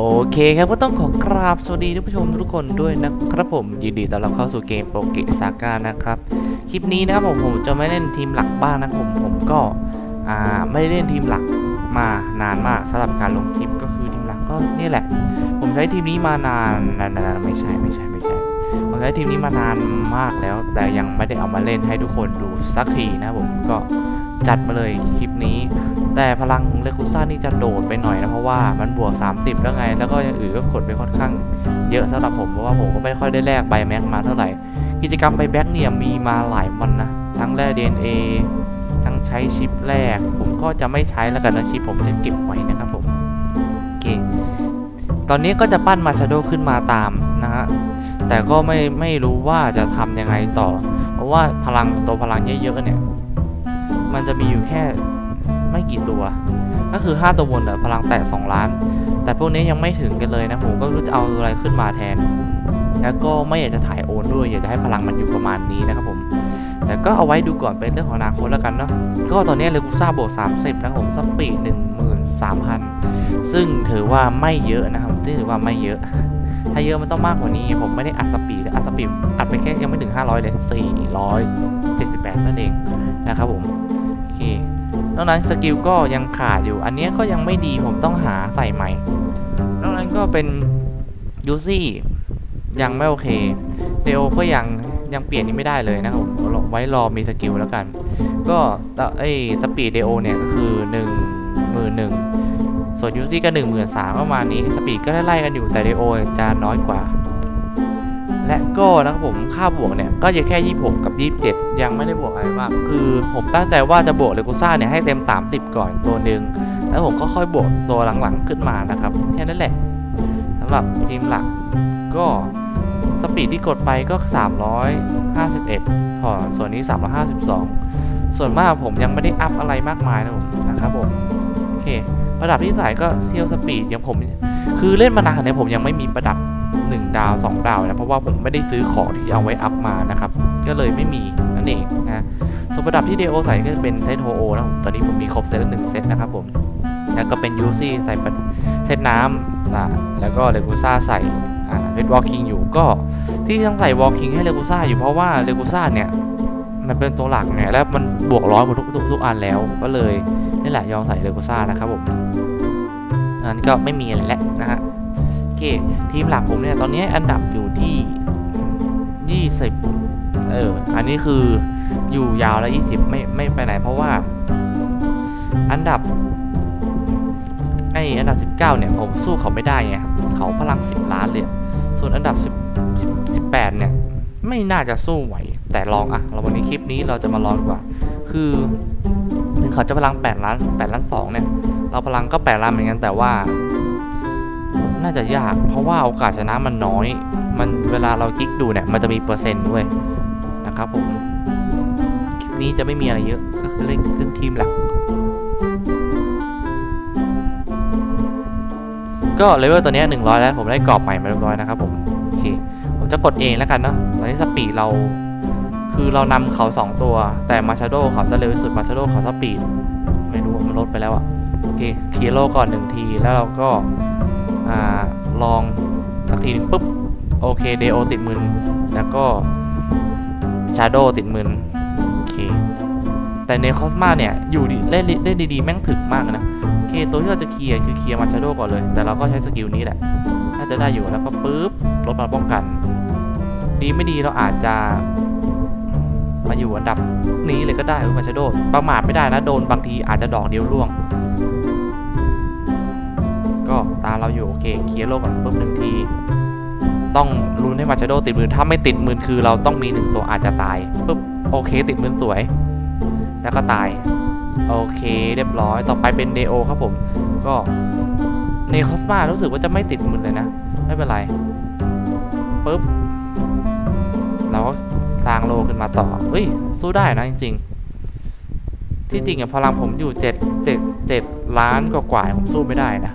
โอเคครับก็ต้องขอกราบสวัสดีท่านผู้ชมทุกคนด้วยนะครับผมยินดีต้อนรับเข้าสู่เกมโปรเกซาก้านะครับ คลิปนี้นะครับผมผมจะไม่เล่นทีมหลักบ้างนะผมผมก็อ่าไม่ได้เล่นทีมหลักมานานมากสำหรับการลงคลิปก็คือทีมหลักก็นี่แหละ ผมใช้ทีมนี้มานานนานๆไม่ใช่ไม่ใช่ไม่ใช่ผมใช้ทีมนี้มานานมากแล้ว แต่ยังไม่ได้เอามาเล่นให้ทุกคนดูสักทีนะผมก็จัดมาเลยคลิปนี้ แต่พลังเลคุซ่านี่จะโดดไปหน่อยนะเพราะว่ามันบวก 30 แล้วไง แล้วก็อย่างอื่นก็กดไปค่อนข้างเยอะสำหรับผมเพราะว่าผมก็ไม่ค่อยได้แลกใบแม็กมาเท่าไหร่ กิจกรรมใบแบ็กเนี่ยมีมาหลายวันนะ ทั้งแลก DNA ทั้งใช้ชิปแรก ผมก็จะไม่ใช้แล้วกันนะชิปผมจะเก็บไว้นะครับผมโอเคตอนนี้ก็จะปั้นมาชาโดขึ้นมาตามนะฮะแต่ก็ไม่ไม่รู้ว่าจะทำยังไงต่อ เพราะว่าพลังตัวพลังเยอะๆเนี่ย มันจะมีอยู่แค่ ไม่กี่ตัว ก็คือ 5 ตัวบนอะพลังแตะ2ล้าน แต่พวกนี้ยังไม่ถึงกันเลยนะผมก็รู้จะเอาอะไรขึ้นมาแทน แล้วก็ไม่อยากจะถ่ายโอนด้วยอยากจะให้พลังมันอยู่ประมาณนี้นะครับผม แต่ก็เอาไว้ดูก่อนเป็นเรื่องของอนาคตแล้วกันเนาะก็ตอนนี้เลกูซ่าบวก30นะครับผมสปีด13,000ซึ่งถือว่าไม่เยอะนะครับถือว่าไม่เยอะถ้าเยอะมันต้องมากกว่านี้ ผมไม่ได้อัดสปีดอัดสปีดอัดไปแค่ยังไม่ถึง 500 เลย 478 นั่นเองนะครับผม นอกนั้นสกิลก็ยังขาดอยู่ อันนี้ก็ยังไม่ดีผมต้องหาใส่ใหม่ นอกนั้นก็เป็นยูซี่ยังไม่โอเคเดโอก็ยังยังเปลี่ยนนี้ไม่ได้เลยนะครับผมไว้รอมีสกิลแล้วกัน ก็ไอ้สปีดเดโอเนี่ยก็คือ1 1 0 0 0ส่วนยูซี่ก็1 3 0 0 0ประมาณนี้สปีดก็ไล่กันอยู่แต่เดโอจะน้อยกว่า และก็นะครับผมค่าบวกเนี่ยก็จะแค่ 26 กับ 27 ยังไม่ได้บวกอะไรมากคือผมตั้งใจว่าจะบวกเลกูซ่าเนี่ยให้เต็ม 30 ก่อนตัวหนึ่งแล้วผมก็ค่อยบวกตัวหลังๆขึ้นมานะครับแค่นั้นแหละสำหรับทีมหลักก็สปีดที่กดไปก็ 351พอส่วนนี้ 352 ส่วนมากผมยังไม่ได้อัพอะไรมากมายนะผมนะครับผมโอเค ประดับที่ใส่ก็เซียวสปีดอย่างผม คือเล่นมานานเนี่ยผมยังไม่มีประดับ 1 ดาว 2 ดาวนะเพราะว่าผมไม่ได้ซื้อของที่เอาไว้อัพมานะครับ ก็เลยไม่มีนั่นเองนะส่วนประดับที่เดโอใส่ก็จะเป็นเซตโฮโอนะผมตอนนี้ผมมีครบเซตละหนึ่งเซตนะครับผมแล้วก็เป็นยูซี่ใส่ประเซตน้ำอ่าแล้วก็เลกูซ่าใส่อ่าเวทวอลคิงอยู่ก็ที่ต้องใส่วอลคิงให้เลกูซ่าอยู่เพราะว่าเลกูซ่าเนี่ยมันเป็นตัวหลักไงแล้วมันบวกร้อยหมดทุกทุกทุกอันแล้วก็เลยนี่แหละยอมใส่เลกูซ่านะครับผมอันนี้ก็ไม่มีอะไรแล้วนะฮะ โอเคทีมหลักผมเนี่ยตอนนี้อันดับอยู่ที่ 20 เออ อันนี้คืออยู่ยาวแล้ว 20 ไม่ไม่ไปไหน เพราะว่า อันดับไออันดับ 19 เนี่ย ผมสู้เขาไม่ได้ไงเขาพลัง 10 ล้านเลยส่วนอันดับ 10 10 18 เนี่ย ไม่น่าจะสู้ไหว แต่ลองอะเราวันนี้คลิปนี้เราจะมาลองดีกว่า คือถึงเขาจะพลัง 8 ล้าน 8 ล้าน 2 เนี่ย เราพลังก็ 8 ล้านเหมือนกันแต่ว่า น่าจะยาก เพราะว่าโอกาสชนะมันน้อย มันเวลาเราคลิกดูเนี่ย มันจะมีเปอร์เซ็นต์ด้วยนะครับผมคลิปนี้จะไม่มีอะไรเยอะ ก็คือเล่นเล่นทีมหลัก ก็เลเวลตัวนี้100 แล้ว ผมได้กรอบใหม่มาเรียบร้อยนะครับผมโอเค ผมจะกดเองแล้วกันเนาะตอนนี้สปีดเราคือเรานำเขา 2 ตัว แต่มาชาโดเขาจะเร็วที่สุดมาชาโดเขาสปีด ไม่รู้มันลดไปแล้วอะโอเคเคลียร์โลก่อนหนึ่งทีแล้วเราก็ อ่าลองสักทีนึงปุ๊บ โอเคเดโอติดมืนแล้วก็ชาโดติดมืนโอเค แต่ในคอสมาเนี่ย อยู่ดีเล่นเล่นดีๆ แม่งถึกมากนะ โอเค ตัวที่เราจะเคลียร์คือเคลียร์มาชาโดก่อนเลย แต่เราก็ใช้สกิลนี้แหละ น่าจะได้อยู่แล้วก็ปุ๊บลดมาป้องกัน ดีไม่ดีเราอาจจะมาอยู่อันดับนี้เลยก็ได้คือมาชาโดประมาทไม่ได้นะ โดนบางทีอาจจะดอกเดียวร่วง ตาเราอยู่โอเคเคลียร์โลกก่อนปุ๊บหนึ่งที ต้องลุ้นให้มาชาโดติดมือถ้าไม่ติดมือคือเราต้องมีหนึ่งตัวอาจจะตายปุ๊บโอเค ติดมือสวย แล้วก็ตาย โอเค เรียบร้อยต่อไปเป็นเดโอครับผม ก็เนคอสมารู้สึกว่าจะไม่ติดมือเลยนะ ไม่เป็นไรปุ๊บเราก็สร้างโลขึ้นมาต่อเฮ้ย สู้ได้นะจริง ๆ ที่จริงอะพลังผมอยู่เจ็ดเจ็ดเจ็ดล้านกว่าๆผมสู้ไม่ได้นะ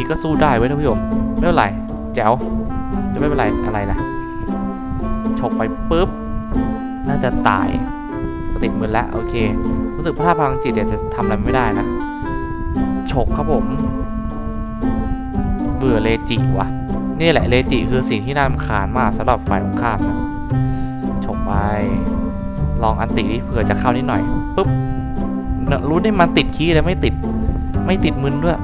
อยู่ดีก็สู้ได้เว้ยท่านผู้ชมไม่เป็นไรแจ๋วจะไม่เป็นไรอะไรนะฉกไปปุ๊บ น่าจะตายติดมือแล้วโอเค รู้สึกพระพลังจิตเดี๋ยวจะทำอะไรไม่ได้นะฉกครับผมเบื่อเลจิวะนี่แหละเลจิคือสิ่งที่น่ารำคาญมากสำหรับฝ่ายตรงข้ามนะฉกไป ลองอันติดิเผื่อจะเข้านิดหน่อยปุ๊บรู้ได้มันติดคีย์เลยไม่ติด ไม่ติดมึนด้วย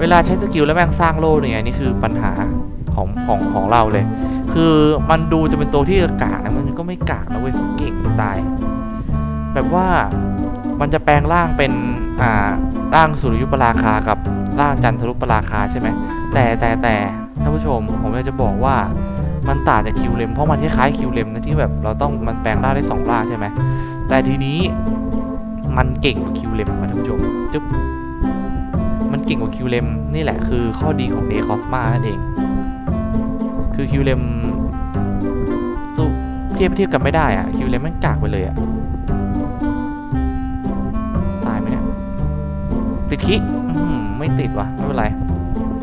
เวลาใช้สกิลแล้วแม่งสร้างโล่เนี่ยนี่คือปัญหาของของของเราเลย คือมันดูจะเป็นตัวที่กากนะมันก็ไม่กากนะเว้ยเก่งตาย แบบว่ามันจะแปลงร่างเป็นอ่าร่างสุริยุปราคากับร่างจันทรุปราคาใช่ไหมแต่แต่แต่ท่านผู้ชมผมอยากจะบอกว่ามันต่างจากคิวเลมเพราะมันคล้ายๆคิวเลมนะที่แบบเราต้องมันแปลงร่างได้สองร่างใช่ไหมแต่ทีนี้มันเก่งกว่าคิวเลมนะท่านผู้ชมจุ๊บ เก่งกว่าคิวเลมนี่แหละคือข้อดีของเดคอสมานั่นเอง คือคิวเลมสู้เทียบเทียบกันไม่ได้อะคิวเลมมันกากไปเลยอะตายไหมเนี่ยติดคิไม่ติดวะไม่เป็นไร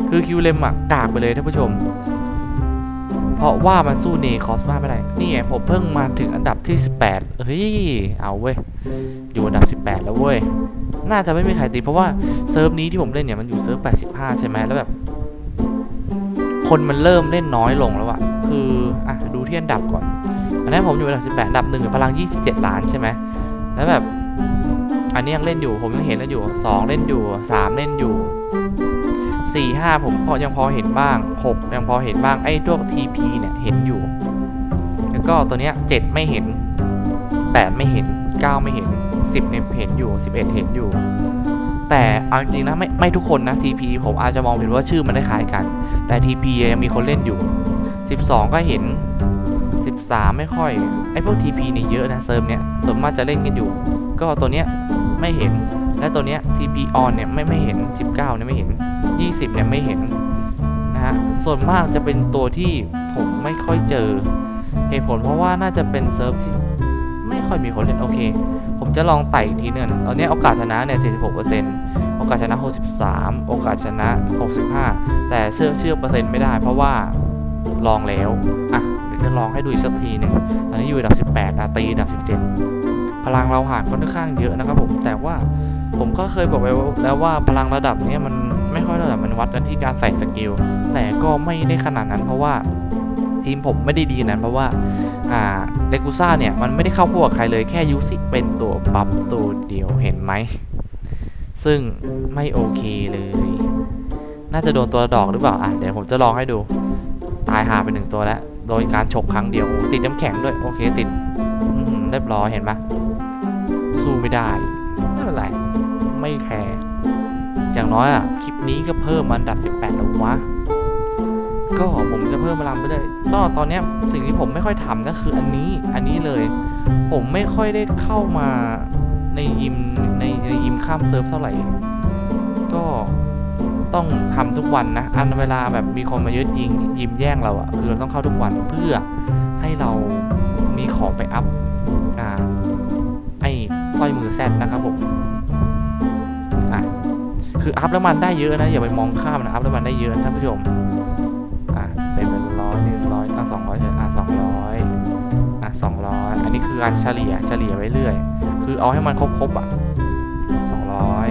คือคิวเลมอะกากไปเลยท่านผู้ชม เพราะว่ามันสู้เนคอสมาไม่ได้ นี่ไงผมเพิ่งมาถึงอันดับที่ 18เฮ้ย เอาเว้ย อยู่อันดับ 18 แล้วเว้ย น่าจะไม่มีใครตีเพราะว่าเซิร์ฟนี้ที่ผมเล่นเนี่ยมันอยู่เซิร์ฟ 85 ใช่ไหมแล้วแบบ คนมันเริ่มเล่นน้อยลงแล้วอะคืออะดูที่อันดับก่อนอันนี้ผมอยู่อันดับ18อันดับหนึ่งพลัง 27 ล้านใช่ไหมแล้วแบบ อันนี้ยังเล่นอยู่ผมยังเห็นแล้วอยู่ 2 เล่นอยู่ 3 เล่นอยู่สี่ห้าผมพอยังพอเห็นบ้างหกยังพอเห็นบ้างไอ้พวก TP เนี่ยเห็นอยู่ แล้วก็ตัวเนี้ยเจ็ดไม่เห็นแปดไม่เห็นเก้าไม่เห็น สิบเนี่ยเห็นอยู่สิบเอ็ดเห็นอยู่ แต่เอาจริงนะไม่ไม่ทุกคนนะ TP ผมอาจจะมองเห็นว่าชื่อมันได้คล้ายกัน แต่ TP ยังมีคนเล่นอยู่ 12 ก็เห็น 13 ไม่ค่อยไอพวก TP นี่เยอะนะเซิร์ฟเนี้ยส่วนมากจะเล่นกันอยู่ ก็ตัวเนี้ยไม่เห็นและตัวเนี้ย TP on เนี่ยไม่ไม่เห็น 19เนี่ยไม่เห็น 20เนี่ยไม่เห็นนะฮะส่วนมากจะเป็นตัวที่ผมไม่ค่อยเจอเหตุผลเพราะว่าน่าจะเป็นเซิร์ฟที่ไม่ค่อยมีคนเล่นโอเค จะลองไต่อีกทีหนึงตอนนี้โอกาสชนะเนี่ย 76%โอกาสชนะ 63 โอกาสชนะ 65 แต่เชื่อเชื่อเปอร์เซ็นต์ไม่ได้ เพราะว่าลองแล้ว อะ เดี๋ยวจะลองให้ดูอีกสักทีหนึ่งตอนนี้อยู่อันดับ 18นะตีอันดับ 17 พลังเราห่างค่อนข้างเยอะนะครับผม แต่ว่าผมก็เคยบอกไว้แล้วว่าพลังระดับเนี้ยมันไม่ค่อยระดับมันวัดกันที่การใส่สกิล แต่ก็ไม่ได้ขนาดนั้นเพราะว่า ทีมผมไม่ได้ดีนั้นเพราะว่าอ่าเดกูซ่าเนี่ย มันไม่ได้เข้าพวกใครเลยแค่ยูซิเป็นตัวบัฟตัวเดียวเห็นไหม ซึ่งไม่โอเคเลย น่าจะโดนตัวดอกหรือเปล่า อะ เดี๋ยวผมจะลองให้ดู ตายหาไปหนึ่งตัวแล้ว โดยการฉกครั้งเดียว ติดน้ำแข็งด้วย โอเคติดเรียบร้อยเห็นปะสู้ไม่ได้ไม่เป็นไรไม่แคร์อย่างน้อยอะ คลิปนี้ก็เพิ่มอันดับ 18แล้ววะ ก็ผมจะเพิ่มพลังไปเลยก็ตอนนี้สิ่งที่ผมไม่ค่อยทำก็คืออันนี้อันนี้เลย ผมไม่ค่อยได้เข้ามาในยิมในในยิมข้ามเซิร์ฟเท่าไหร่ ก็ต้องทำทุกวันนะ อันเวลาแบบมีคนมายึดยิงยิมแย่งเราอะคือเราต้องเข้าทุกวันเพื่อให้เรามีของไปอัพอ่าไอ้ต้อยมือแซดนะครับผมอะคืออัพแล้วมันได้เยอะนะอย่าไปมองข้ามนะอัพแล้วมันได้เยอะท่านผู้ชม นี้คือการเฉลี่ยเฉลี่ยไว้เรื่อย คือเอาให้มันครบๆอะสองร้อย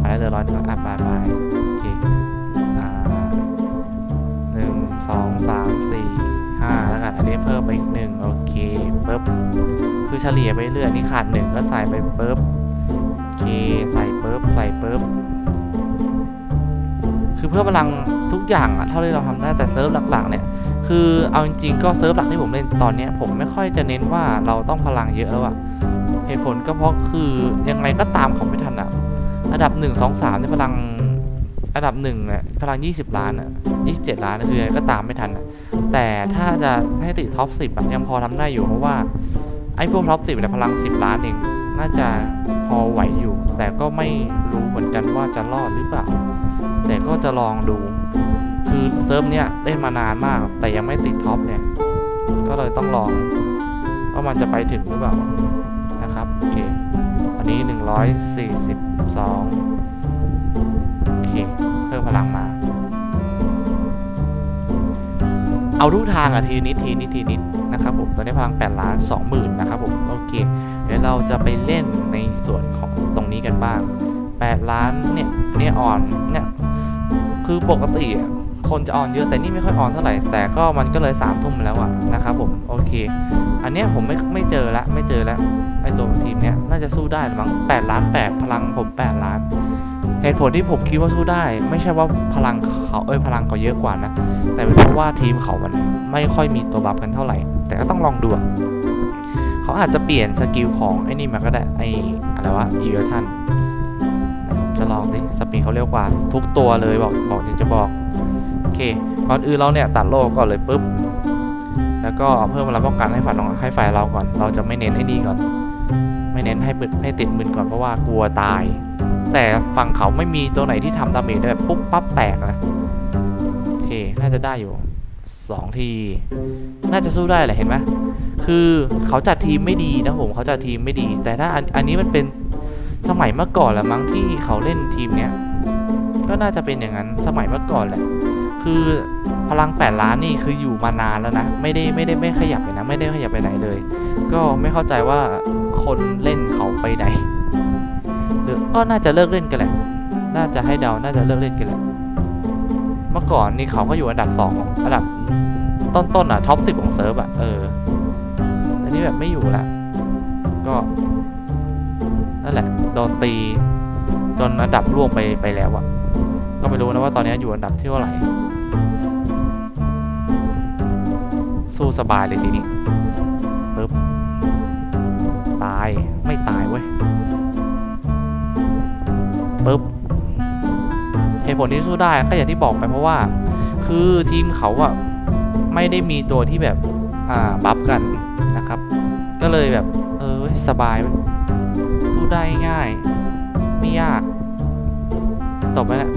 อันนี้เหลือร้อยหนึ่งอะไปไปโอเคอ่าหนึ่งสองสามสี่ห้าแล้วกันอันนี้เพิ่มไปอีกหนึ่งโอเคปึ๊บคือเฉลี่ยไปเรื่อยนี่ขาดหนึ่งก็ใส่ไปปึ๊บโอเคใส่ปึ๊บใส่ปึ๊บคือเพื่อพลังทุกอย่างอะเท่าที่เราทำได้แต่เซิร์ฟหลักๆเนี่ย คือเอาจริงๆก็เซิร์ฟหลักที่ผมเล่นตอนนี้ผมไม่ค่อยจะเน้นว่าเราต้องพลังเยอะแล้วอะเหตุผลก็เพราะคือยังไงก็ตามเขาไม่ทันอะอันดับหนึ่งสองสามเนี่ยพลังอันดับหนึ่งอะพลังยี่สิบล้านอะยี่สิบเจ็ดล้านคือยังไงก็ตามไม่ทันอะแต่ถ้าจะให้ติดท็อปสิบอะยังพอทำได้อยู่เพราะว่าไอ้พวกท็อปสิบเนี่ยพลังสิบล้านเองน่าจะพอไหวอยู่ แต่ก็ไม่รู้เหมือนกันว่าจะรอดหรือเปล่า แต่ก็จะลองดู คือเซิร์ฟเนี้ยเล่นมานานมาก แต่ยังไม่ติดท็อปเนี่ย ก็เลยต้องลองว่ามันจะไปถึงหรือเปล่านะครับโอเคอันนี้ 142 โอเค เพิ่มพลังมา เอาทุกทางอะทีนิดทีนิดทีนิดนะครับผมตอนนี้พลัง 8 ล้าน 20,000 นะครับผม โอเค เดี๋ยวเราจะไปเล่นในส่วนของตรงนี้กันบ้างแปดล้านเนี่ยเนี่ยอ่อนเนี่ยคือปกติ คนจะออนเยอะแต่นี่ไม่ค่อยออนเท่าไหร่แต่ก็มันก็เลยสามทุ่มแล้วอะนะครับผมโอเค อันเนี้ยผมไม่ไม่เจอละไม่เจอละไอตัวทีมเนี้ยน่าจะสู้ได้มั้งแปดล้านแปดพลังผมแปดล้านเหตุผลที่ผมคิดว่าสู้ได้ ไม่ใช่ว่าพลังเขาเอ้ยพลังเขาเยอะกว่านะ แต่เป็นเพราะว่าทีมเขามันไม่ค่อยมีตัวบัฟกันเท่าไหร่ แต่ก็ต้องลองดูอะเขาอาจจะเปลี่ยนสกิลของไอ้นี่มาก็ได้ไอ้อะไรวะอีเวทันจะลองสิสปีดเขาเร็วกว่า ทุกตัวเลยบอกบอกอยากจะบอก เคก่อนอื่นเราเนี่ยตัดโลกก่อนเลยปุ๊บ แล้วก็เพิ่มพลังป้องกันให้ฝ่ายเราให้ฝ่ายเราก่อน เราจะไม่เน้นไอ้นี่ก่อน ไม่เน้นให้บึดให้ติดมืนก่อนเพราะว่ากลัวตาย แต่ฝั่งเขาไม่มีตัวไหนที่ทำดาเมจได้แบบปุ๊บปั๊บแตกนะโอเค น่าจะได้อยู่สองที น่าจะสู้ได้แหละเห็นไหมคือเขาจัดทีมไม่ดีนะผมเขาจัดทีมไม่ดี แต่ถ้าอันอันนี้มันเป็นสมัยเมื่อก่อนแหละมั้งที่เขาเล่นทีมเนี้ยก็น่าจะเป็นอย่างนั้นสมัยเมื่อก่อนแหละ คือพลังแปดล้านนี่คืออยู่มานานแล้วนะ ไม่ได้ไม่ได้ไม่ขยับเลยนะ ไม่ได้ขยับไปไหนเลย ก็ไม่เข้าใจว่าคนเล่นเขาไปไหนหรือก็น่าจะเลิกเล่นกันแหละ น่าจะให้เดา น่าจะเลิกเล่นกันแหละ เมื่อก่อนนี่เขาก็อยู่อันดับสองอันดับต้นๆอะท็อปสิบของเซิร์ฟอะเอออันนี้แบบไม่อยู่ละก็นั่นแหละโดนตีจนอันดับร่วงไปไปแล้วอะก็ไม่รู้นะว่าตอนนี้อยู่อันดับที่เท่าไหร่ สู้สบายเลยทีนี้ปึ๊บตายไม่ตายเว้ยปุ๊บเหตุผลที่สู้ได้ก็อย่างที่บอกไปเพราะว่า คือทีมเขาอะไม่ได้มีตัวที่แบบอ่าบัฟกันนะครับ ก็เลยแบบ เออสบาย สู้ได้ง่ายไม่ยากตบไปแล้ว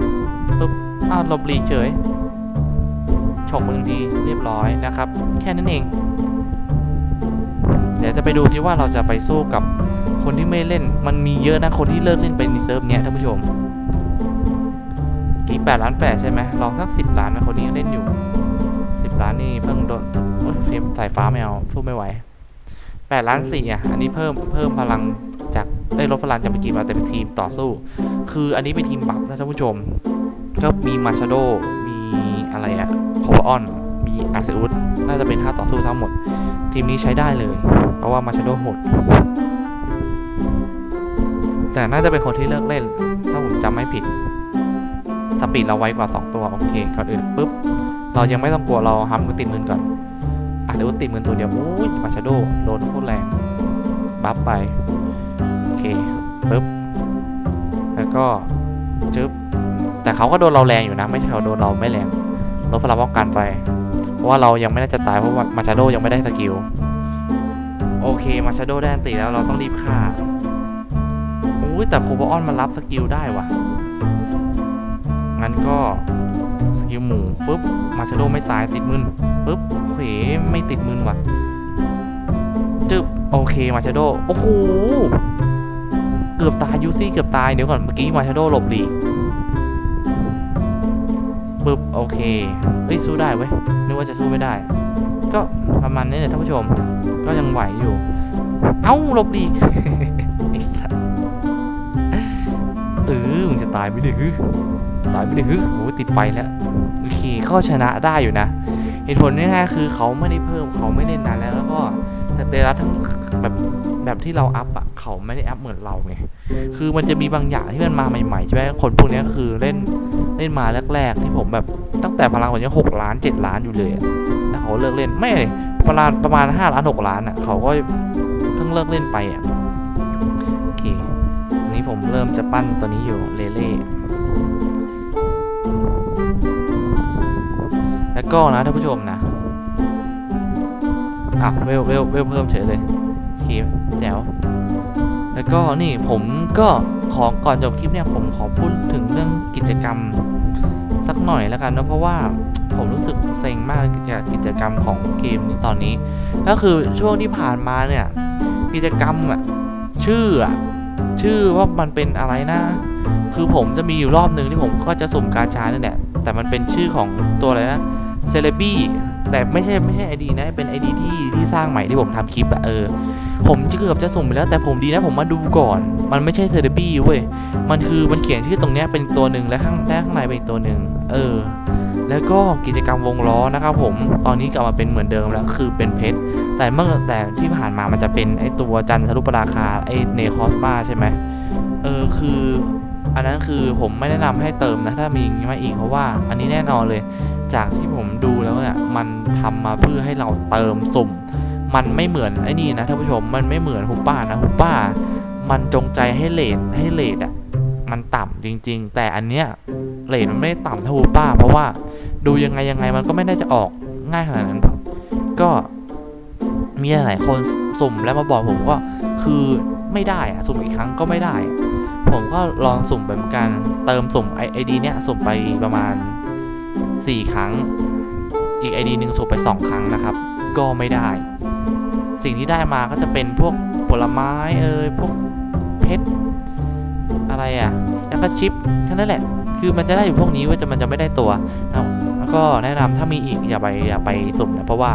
ปุ๊บอ้าวลบลีเฉย ฉกมือทีเรียบร้อยนะครับ แค่นั้นเอง เดี๋ยวจะไปดูซิว่าเราจะไปสู้กับคนที่ไม่เล่น มันมีเยอะนะคนที่เลิกเล่นไปในเซิร์ฟเนี้ยท่านผู้ชมกี่แปดล้านแปดใช่ไหมลองสักสิบล้านไหมคนนี้ยังเล่นอยู่สิบล้านนี่เพิ่งโดนโอ้ยเฟมสายฟ้าไม่เอาสู้ไม่ไหวแปดล้านสี่อะอันนี้เพิ่มเพิ่มพลังจากได้ยลดพลังจากเมื่อกี้มาแต่เป็นทีมต่อสู้ คืออันนี้เป็นทีมบัฟนะท่านผู้ชม ก็มีมาชาโดมีอะไรอะ โคบออน มีอาเซอุสน่าจะเป็นท่าต่อสู้ทั้งหมด ทีมนี้ใช้ได้เลย เพราะว่ามาชาโดโหด แต่น่าจะเป็นคนที่เลิกเล่น ถ้าผมจำไม่ผิด สปีดเราไวกว่า 2 ตัว โอเค ก่อนอื่นปุ๊บ เรายังไม่ต้องกลัวเราฮัมก็ติดมือก่อนอะหรือว่าติดมือตัวเดียวอุ้ยมาชาโดโดนโคตรแรง บัฟไป โอเคปุ๊บ แล้วก็จึ๊บแต่เขาก็โดนเราแรงอยู่นะ ไม่ใช่เขาโดนเราไม่แรง ลดพลังป้องกันไป เพราะว่าเรายังไม่น่าจะตายเพราะว่ามาชาโดยังไม่ได้สกิล โอเคมาชาโดได้อันติแล้วเราต้องรีบฆ่าอุ้ยแต่โคบออนมันรับสกิลได้วะงั้นก็สกิลหมูปุ๊บมาชาโดไม่ตายติดมืนปุ๊บเขวไม่ติดมืนว่ะจึบโอเคมาชาโดโอ้โหเกือบตายยูซี่เกือบตายเดี๋ยวก่อนเมื่อกี้มาชาโดหลบหลีก ปึ๊บโอเคเฮ้ยสู้ได้เว้ยนึกว่าจะสู้ไม่ได้ ก็ประมาณนี้แหละท่านผู้ชม ก็ยังไหวอยู่ เอ้าหลบหลีไอ้สัสเออมึงจะตายไม่ได้ฮึตายไม่ได้ฮึโอ้ติดไฟแล้วโอเคก็ชนะได้อยู่นะเหตุผลง่ายๆคือเขาไม่ได้เพิ่มเขาไม่เล่นนานแล้วแล้วก็สเตตัสทั้งแบบแบบที่เราอัพอะเขาไม่ได้อัพเหมือนเราไงคือมันจะมีบางอย่างที่มันมาใหม่ๆใช่ไหมคนพวกนี้คือเล่น เล่นมาแรกๆที่ผมแบบตั้งแต่พลังผมยังหกล้านเจ็ดล้านอยู่เลยแล้วเขาเลิกเล่นไม่เลยประมาณประมาณห้าล้านหกล้านอะเขาก็เพิ่งเลิกเล่นไปอะโอเคนี้ผมเริ่มจะปั้นตัวนี้อยู่เลเล่แล้วก็นะท่านผู้ชมนะอะเวลเวลเวลเพิ่มเฉยเลยคลิปแจ๋ว แล้วก็นี่ผมก็ขอก่อนจบคลิปเนี่ยผมขอพูดถึงเรื่องกิจกรรมสักหน่อยแล้วกันนะเพราะว่าผมรู้สึกเซ็งมากกิจกิจกรรมของเกมนี้ตอนนี้ ก็คือช่วงที่ผ่านมาเนี่ยกิจกรรมอะชื่ออะชื่อว่ามันเป็นอะไรนะ คือผมจะมีอยู่รอบหนึ่งที่ผมก็จะสุ่มกาชาเนั่นแหละแต่มันเป็นชื่อของตัวอะไรนะเซเลบี้ แต่ไม่ใช่ไม่ใช่ไอดีนะ เป็นไอดีที่ที่สร้างใหม่ที่ผมทำคลิปอะเออ ผมจะเกือบจะสุ่มไปแล้วแต่ผมดีนะผมมาดูก่อน มันไม่ใช่เซอร์บี้เว้ย มันคือมันเขียนชื่อตรงเนี้ยเป็นตัวหนึ่งและข้างและข้างในเป็นตัวหนึ่งเออ แล้วก็กิจกรรมวงล้อนะครับผม ตอนนี้กลับมาเป็นเหมือนเดิมแล้วคือเป็นเพชร แต่เมื่อแต่ที่ผ่านมามันจะเป็นไอตัวจันทรุปราคาไอเนคอสมาใช่ไหมเออคือ อันนั้นคือผมไม่แนะนำให้เติมนะถ้ามีมาอีกเพราะว่าอันนี้แน่นอนเลย จากที่ผมดูแล้วเนี่ยมันทำมาเพื่อให้เราเติมสุ่ม มันไม่เหมือนไอ้นี่นะท่านผู้ชมมันไม่เหมือนฮุปป้านะฮุปป้า มันจงใจให้เลทให้เลทอะมันต่ำจริง ๆ แต่อันเนี้ยเลทมันไม่ได้ต่ำเท่าฮุปป้า เพราะว่าดูยังไงยังไงมันก็ไม่ได้จะออกง่ายขนาดนั้นก็มีหลายคนสุ่มแล้วมาบอกผมก็คือไม่ได้อะสุ่มอีกครั้งก็ไม่ได้อะ ผมก็ลองสุ่มไปเหมือนกัน เติมสุ่มไอดีเนี้ยสุ่มไปประมาณ 4 ครั้ง อีก ID หนึ่งสุ่มไป 2 ครั้งนะครับ ก็ไม่ได้ สิ่งที่ได้มาก็จะเป็นพวกผลไม้เอ่ยพวกเพชรอะไรอะ่ะ แล้วก็ชิปแค่นั้นแหละ คือมันจะได้อยู่พวกนี้ว่าจะมันจะไม่ได้ตัวนะแล้วก็แนะนำถ้ามีอีกอย่าไปอย่าไปสุ่มนะเพราะว่า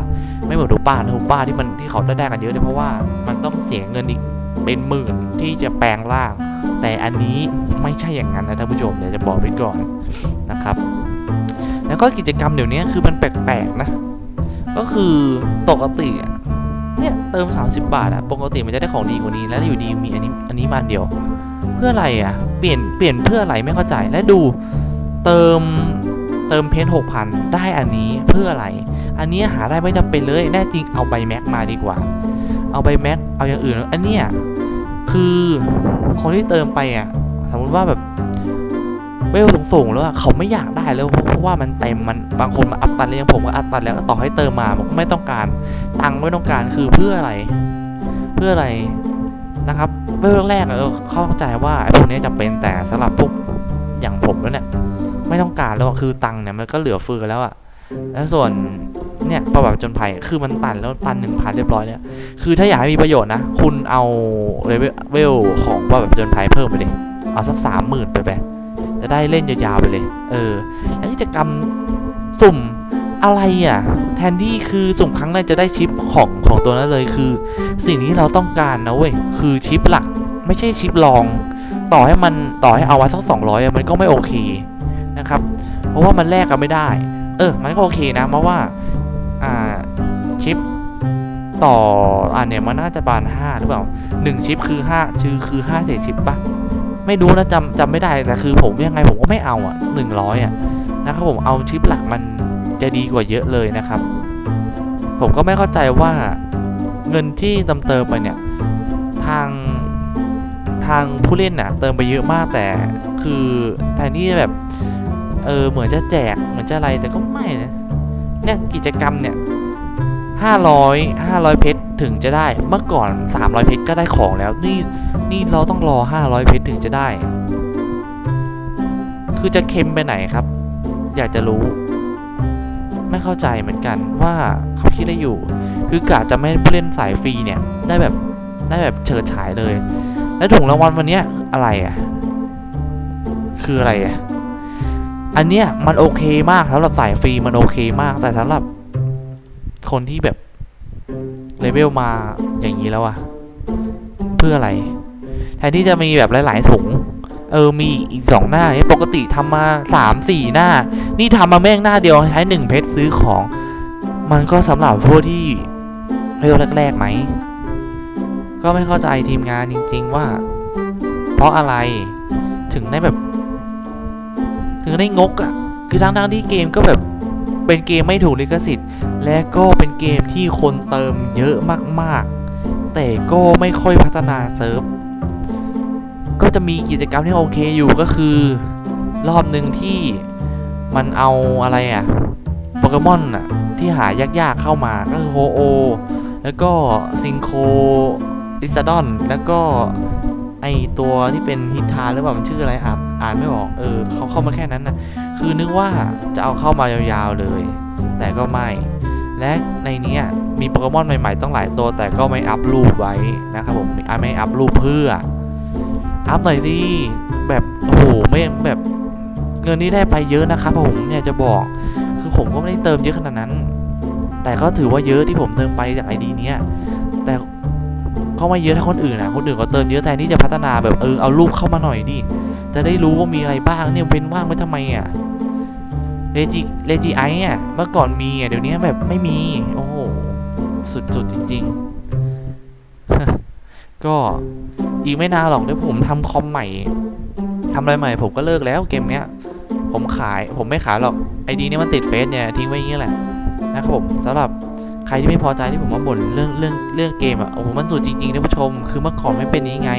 ไม่เหมือนทุกป้านะทุกป้าที่มันที่เขาได้ได้กันเยอะเลยเพราะว่ามันต้องเสียเงินอีก เป็นหมื่นที่จะแปลงร่าง แต่อันนี้ไม่ใช่อย่างนั้นนะท่านผู้ชมเดี๋ยวจะบอกไว้ก่อนนะครับ แล้วก็กิจกรรมเดี๋ยวนี้คือมันแปลกๆนะ ก็คือปกติเนี่ยเติม 30 บาทอะปกติมันจะได้ของดีกว่านี้แล้วอยู่ดีมีอันนี้อันนี้มาเดียว เพื่ออะไรอะเปลี่ยนเปลี่ยนเพื่ออะไรไม่เข้าใจและดูเติมเติมเพนหกพันได้อันนี้เพื่ออะไร อันนี้หาได้ไม่จำเป็นเลยแน่จริงเอาใบแม็กมาดีกว่า เอาใบแม็ก เอาอย่างอื่น อันเนี้ยคือคนที่เติมไปอะ สมมติว่าแบบเวลสูงๆแล้วเขาไม่อยากได้แล้วเพราะว่ามันเต็มมันบางคนมาอัพตันเลยอย่างผมก็อัพตันแล้วต่อให้เติมมาผมก็ไม่ต้องการตังค์ไม่ต้องการคือเพื่ออะไร เพื่ออะไรนะครับเวลแรกเออเข้าใจว่าไอ้พวกนี้จำเป็นแต่สำหรับพวกอย่างผมแล้วเนี่ยไม่ต้องการแล้วคือตังค์เนี่ยมันก็เหลือเฟือแล้วอะแล้วส่วน เนี่ยประวัติจนภัยคือมันตันแล้วตันหนึ่งพันเรียบร้อยแล้วคือถ้าอยากให้มีประโยชน์นะ คุณเอาเลเวลของประวัติจนภัยเพิ่มไปเลยเอาสักสามหมื่นไปไปจะได้เล่นยาวๆไปเลย เออแล้วกิจกรรมสุ่มอะไรอะ แทนที่คือสุ่มครั้งแรกจะได้ชิปของของตัวนั้นเลยคือ สิ่งที่เราต้องการนะเว้ยคือชิปหลักไม่ใช่ชิปรอง ต่อให้มันต่อให้เอาไว้สักสองร้อยมันก็ไม่โอเคนะครับ เพราะว่ามันแลกกันไม่ได้ เออ มันก็โอเคนะเพราะว่า อ่าชิปต่ออ่าเนี่ยมันน่าจะบานห้าหรือเปล่าหนึ่งชิปคือห้าชื่อคือห้าเศษชิปปะไม่รู้นะจำจำไม่ได้แต่คือผมยังไงผมก็ไม่เอาอะหนึ่งร้อยอะนะครับผมเอาชิปหลักมันจะดีกว่าเยอะเลยนะครับ ผมก็ไม่เข้าใจว่าเงินที่เติมเติมไปเนี่ยทางทางผู้เล่นน่ะเติมไปเยอะมากแต่คือแทนที่แบบเออเหมือนจะแจกเหมือนจะอะไรแต่ก็ไม่นะ เนี่ยกิจกรรมเนี่ยห้าร้อยห้าร้อยเพชรถึงจะได้ เมื่อก่อนสามร้อยเพชรก็ได้ของแล้ว นี่นี่เราต้องรอ500เพชรถึงจะได้ คือจะเค็มไปไหนครับ อยากจะรู้ ไม่เข้าใจเหมือนกันว่าเขาคิดอะไรอยู่ คือกะจะไม่เล่นสายฟรีเนี่ย ได้แบบได้แบบเฉิดฉายเลย แล้วถุงรางวัลวันเนี้ยอะไรอะ คืออะไรอะ อันเนี้ยมันโอเคมากสำหรับสายฟรีมันโอเคมาก แต่สำหรับคนที่แบบเลเวลมาอย่างนี้แล้วอะเพื่ออะไร แทนที่จะมีแบบหลาย ๆ ถุง เออมีอีกสองหน้าปกติทำมาสามสี่หน้า นี่ทำมาแม่งหน้าเดียวใช้หนึ่งเพชรซื้อของ มันก็สำหรับพวกที่เริ่มแรก ๆ ไหม ก็ไม่เข้าใจทีมงานจริง ๆ ว่า เพราะอะไรถึงได้แบบ ถึงได้งกอะ่ะ คือทั้งๆที่เกมก็แบบเป็นเกมไม่ถูกลิขสิทธิ์ และก็เป็นเกมที่คนเติมเยอะมากๆ แต่ก็ไม่ค่อยพัฒนาเซิร์ฟ ก็จะมีกิจกรรมที่โอเคอยู่ก็คือ รอบหนึ่งที่มันเอาอะไรอะโปเกมอนอะที่หายากๆเข้ามาก็คือโฮโอ แล้วก็ซิงโคลิซาดอน แล้วก็ไอตัวที่เป็นฮิตาหรือเปล่ามันชื่ออะไรอ่าน อ่านไม่ออก เออเขาเข้ามาแค่นั้นนะคือนึกว่าจะเอาเข้ามายาวๆเลย แต่ก็ไม่ และในเนี้ยมีโปเกมอนใหม่ๆต้องหลายตัว แต่ก็ไม่อัพรูปไว้นะครับผมไม่อัพรูปเพื่อ อัพหน่อยสิแบบโอ้โหไม่แบบเงินที่ได้ไปเยอะนะครับผมเนี่ยจะบอกคือผมก็ไม่ได้เติมเยอะขนาดนั้น แต่ก็ถือว่าเยอะที่ผมเติมไปจากไอดีเนี้ยแต่ ก็ไม่เยอะเท่าคนอื่นนะคนอื่นก็เติมเยอะแทนที่จะพัฒนาแบบเออเอารูปเข้ามาหน่อยดิจะได้รู้ว่ามีอะไรบ้างเนี่ยเป็นว่างไว้ทำไมอะเลจิเลจิไออะเมื่อก่อนมีอะเดี๋ยวนี้แบบไม่มี โอ้โหสุดๆจริง ๆ ก็อีกไม่นานหรอกเดี๋ยวผมทำคอมใหม่ทำอะไรใหม่ ผมก็เลิกแล้วเกมเนี้ย ผมขายผมไม่ขายหรอกไอดีนี้มันติดเฟซเนี่ยทิ้งไว้อย่างนี้แหละนะครับผมสำหรับ ใครที่ไม่พอใจที่ผมมาบ่นเรื่องเรื่องเรื่องเกมอะโอ้โหมันสุดจริงๆท่านผู้ชม คือเมื่อก่อนไม่เป็นนี้ไง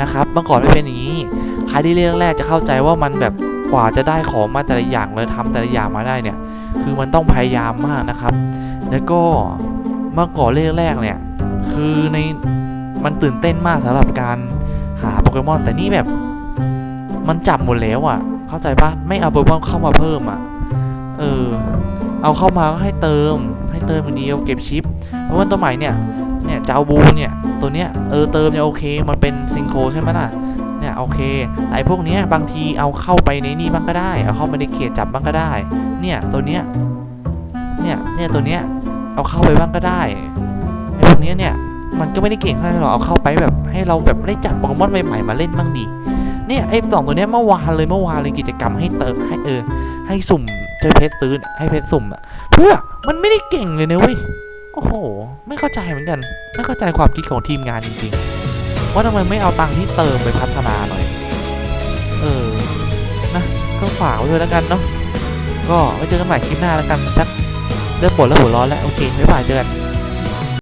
นะครับเมื่อก่อนไม่เป็นอย่างนี้ ใครที่เรื่องแรกจะเข้าใจว่ามันแบบกว่าจะได้ของมาแต่ละอย่างเลยทำแต่ละอย่างมาได้เนี่ย คือมันต้องพยายามมากนะครับ แล้วก็เมื่อก่อนเรื่องแรกเนี่ย คือในมันตื่นเต้นมากสำหรับการหาโปเกมอนแต่นี่แบบ มันจับหมดแล้วอะ เข้าใจปะไม่เอาโปเกมอนเข้ามาเพิ่มอะเออเอาเข้ามาก็ให้เติม ให้เติมอย่างเดียวเก็บชิป เพราะว่าตัวใหม่เนี่ยเนี่ยเจ้าบูเนี่ยตัวเนี้ยเออเติมเนี่ยโอเคมันเป็นซิงโครใช่ไหมล่ะเนี่ยโอเคแต่พวกเนี้ยบางทีเอาเข้าไปในนี่บ้างก็ได้ เอาเข้าไปในเขตจับบ้างก็ได้ เนี่ยตัวเนี้ยเนี่ยเนี่ยตัวเนี้ยเอาเข้าไปบ้างก็ได้ไอ้พวกเนี้ยเนี่ยมันก็ไม่ได้เก่งเท่าไหร่หรอกเอาเข้าไปแบบให้เราแบบได้จับโปเกมอนใหม่ๆมาเล่นบ้างดิเนี่ยไอ้สองตัวเนี้ยเมื่อวานเลยเมื่อวานเลยกิจกรรมให้เติมให้เออให้สุ่มใช้เพชรซื้อเนี่ยให้เพชรสุ่มอะเพื่อ มันไม่ได้เก่งเลยนะเว้ย โอ้โห ไม่เข้าใจเหมือนกัน ไม่เข้าใจความคิดของทีมงานจริงๆ ว่าทำไมไม่เอาตังค์ที่เติมไปพัฒนาหน่อย เออ นะ ก็ฝากไว้ด้วยแล้วกันเนาะ ก็ไว้เจอกันใหม่คลิปหน้าแล้วกันสักเริ่มปวดแล้วหัวร้อนแล้ว โอเค ไม่ผ่ายเจอกัน